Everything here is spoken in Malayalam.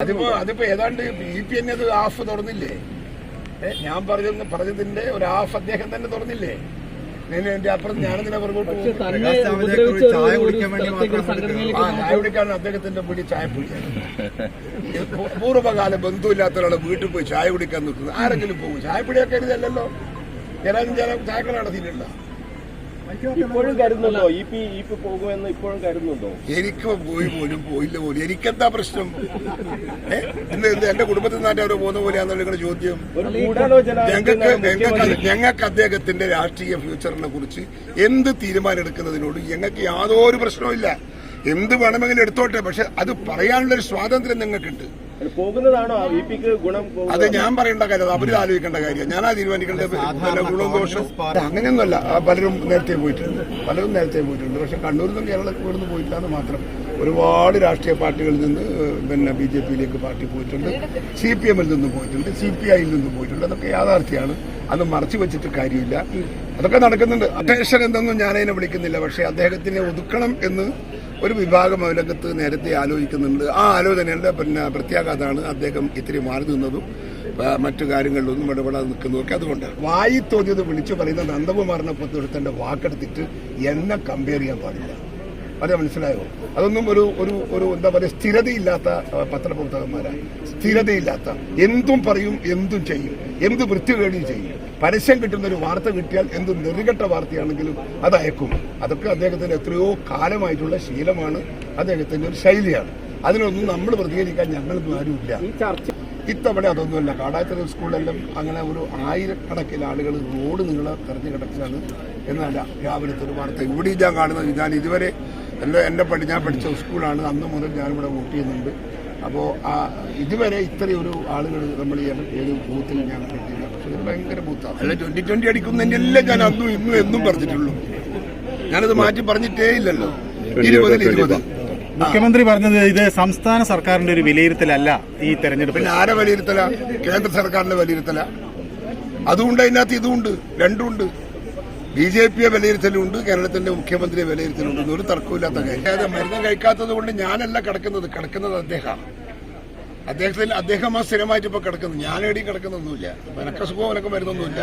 അതിപ്പോ അതിപ്പോ ഏതാണ്ട് ബി പി എന്നെ അത് ഹാഫ് തുറന്നില്ലേ? ഞാൻ പറഞ്ഞ പറഞ്ഞതിന്റെ ഒരു ഹാഫ് അദ്ദേഹം തന്നെ തുറന്നില്ലേ? ഞാൻ എന്റെ അപ്പുറം ഞാനെന്തിനാ പുറകോട്ട് ചായ കുടിക്കാൻ വേണ്ടി ചായ കുടിക്കാൻ അദ്ദേഹത്തിന്റെ വീട്ടിൽ ചായപ്പൊടിയാണ് പൂർവകാല ബന്ധുവില്ലാത്ത ഒരാളെ വീട്ടിൽ പോയി ചായ കുടിക്കാൻ നിൽക്കുന്നത് ആരെങ്കിലും പോകും. ചായ ഇതല്ലല്ലോ. ഏതായാലും ചില ചായക്കട നടത്തിയിട്ടില്ല. ഇപ്പോഴും കരുതുന്നുണ്ടോ? ഇ പി ഇ പി പോകുമെന്ന് ഇപ്പോഴും കരുതുന്നുണ്ടോ? എനിക്ക് പോയി പോലും പോയില്ല പോലും. എനിക്കെന്താ പ്രശ്നം? എന്റെ കുടുംബത്തിൽ നിന്നായിട്ട് അവർ പോകുന്ന പോലെയാണെന്നുള്ള നിങ്ങളുടെ ചോദ്യം? ഞങ്ങൾക്ക് ഞങ്ങൾക്ക് ഞങ്ങൾക്ക് അദ്ദേഹത്തിന്റെ രാഷ്ട്രീയ ഫ്യൂച്ചറിനെ കുറിച്ച് എന്ത് തീരുമാനം എടുക്കുന്നതിനോട് ഞങ്ങൾക്ക് യാതൊരു പ്രശ്നവുമില്ല. എന്ത് വേണമെങ്കിലും എടുത്തോട്ടെ പക്ഷെ അത് പറയാനുള്ള ഒരു സ്വാതന്ത്ര്യം ഞങ്ങൾക്കുണ്ട്. അത് പോകുന്നതാണോ? പിക്ക് ഗുണം? അത് ഞാൻ പറയേണ്ട കാര്യം അത് അവർ ആലോചിക്കേണ്ട കാര്യം. ഞാനാ തീരുമാനിക്കേണ്ടത് ഗുണവും ദോഷവും അങ്ങനെയൊന്നുമല്ല. ആ, പലരും നേരത്തെ പോയിട്ടുണ്ട്. പലരും നേരത്തെ പോയിട്ടുണ്ട്. പക്ഷെ കണ്ണൂരിൽ നിന്ന് കേരളത്തിൽ ഇവിടുന്ന് പോയിട്ടില്ല എന്ന് മാത്രം. ഒരുപാട് രാഷ്ട്രീയ പാർട്ടികളിൽ നിന്ന് പിന്നെ ബി ജെ പിയിലേക്ക് പാർട്ടി പോയിട്ടുണ്ട്. സി പി എമ്മിൽ നിന്ന് പോയിട്ടുണ്ട്. സി പി ഐയിൽ നിന്ന് പോയിട്ടുണ്ട്. അതൊക്കെ യാഥാർത്ഥ്യമാണ്. അത് മറച്ചു വെച്ചിട്ട് കാര്യമില്ല. അതൊക്കെ നടക്കുന്നുണ്ട്. അറ്റൻഷൻ എന്തെന്നും ഞാനതിനെ വിളിക്കുന്നില്ല. പക്ഷേ അദ്ദേഹത്തിനെ ഒതുക്കണം എന്ന് ഒരു വിഭാഗം അതിനകത്ത് നേരത്തെ ആലോചിക്കുന്നുണ്ട്. ആ ആലോചനയുടെ പിന്നെ പ്രത്യാഘാതമാണ് അദ്ദേഹം ഇത്തിരി മാറി നിന്നതും മറ്റു കാര്യങ്ങളിലൊന്നും ഇടപെടാതെ നിൽക്കുന്നതൊക്കെ അതുകൊണ്ട് വായി തോന്നിയത് വിളിച്ചു പറയുന്ന നന്ദകുമാറിനെ പുറത്തെടുത്തേണ്ട വാക്കെടുത്തിട്ട് എന്നെ കമ്പയർ ചെയ്യാൻ പാടില്ല. അതെ മനസ്സിലായോ? അതൊന്നും ഒരു ഒരു ഒരു എന്താ പറയുക സ്ഥിരതയില്ലാത്ത പത്രപ്രവർത്തകന്മാരാണ് സ്ഥിരതയില്ലാത്ത. എന്തും പറയും എന്തും ചെയ്യും. എന്ത് വൃത്തികേടും ചെയ്യും. പരസ്യം കിട്ടുന്ന ഒരു വാർത്ത കിട്ടിയാൽ എന്ത് നെറികെട്ട വാർത്തയാണെങ്കിലും അത് അയക്കും. അതൊക്കെ അദ്ദേഹത്തിന് എത്രയോ കാലമായിട്ടുള്ള ശീലമാണ്. അദ്ദേഹത്തിന്റെ ഒരു ശൈലിയാണ്. അതിനൊന്നും നമ്മൾ പ്രതികരിക്കാൻ ഞങ്ങളൊന്നും ആരുമില്ല. ഇത്തവണ അതൊന്നുമല്ല. കാടാത്തര സ്കൂളിലെല്ലാം അങ്ങനെ ഒരു ആയിരക്കണക്കിന് ആളുകൾ റോഡ് നീളെ തെരഞ്ഞു കിടക്കുകയാണ്. എന്നല്ല രാവിലത്തെ ഒരു വാർത്ത. ഇവിടെ ഞാൻ കാണുന്നത്. ഞാൻ ഇതുവരെ എന്റെ എന്റെ പഠി ഞാൻ പഠിച്ച സ്കൂളാണ്. അന്ന് മുതൽ ഞാനിവിടെ വോട്ട് ചെയ്യുന്നുണ്ട്. അപ്പോൾ ആ ഇതുവരെ ഇത്രയും ഒരു ആളുകൾ നമ്മൾ ഈ ഏത് ബൂത്തിൽ ഞാൻ കിട്ടിയില്ല പക്ഷെ ഇത് ഭയങ്കര ബൂത്താണ് അല്ല ട്വന്റി ട്വന്റി അടിക്കുന്നതിനെല്ലാം ഞാൻ അന്നും ഇന്നും എന്നും പറഞ്ഞിട്ടുള്ളൂ. ഞാനത് മാറ്റി പറഞ്ഞിട്ടേ ഇല്ലല്ലോ. ഇരുപതിൽ ഇരുപത് മുഖ്യമന്ത്രി പറഞ്ഞത് ഇത് സംസ്ഥാന സർക്കാരിന്റെ ഒരു വിലയിരുത്തലല്ല ഈ തെരഞ്ഞെടുപ്പ്. പിന്നെ ആരെ വിലയിരുത്തല? കേന്ദ്ര സർക്കാരിന്റെ വിലയിരുത്തല. അതുകൊണ്ട് അതിനകത്ത് ഇതുമുണ്ട് രണ്ടുമുണ്ട് ബി ജെ പിയെ വിലയിരുത്തലുണ്ട് കേരളത്തിന്റെ മുഖ്യമന്ത്രിയെ വിലയിരുത്തലുണ്ട് ഒരു തർക്കമില്ലാത്ത കാര്യം. അതായത് മരുന്ന് കഴിക്കാത്തത് കൊണ്ട് ഞാനല്ല കിടക്കുന്നത് കിടക്കുന്നത് അദ്ദേഹമാണ്. അദ്ദേഹത്തിൽ അദ്ദേഹം ആ സ്ഥിരമായിട്ട് ഇപ്പൊ കിടക്കുന്നത് ഞാൻ എവിടെയും കിടക്കുന്നൊന്നുമില്ല. എനക്ക് സുഖം എനക്ക് മരുന്നൊന്നുമില്ല.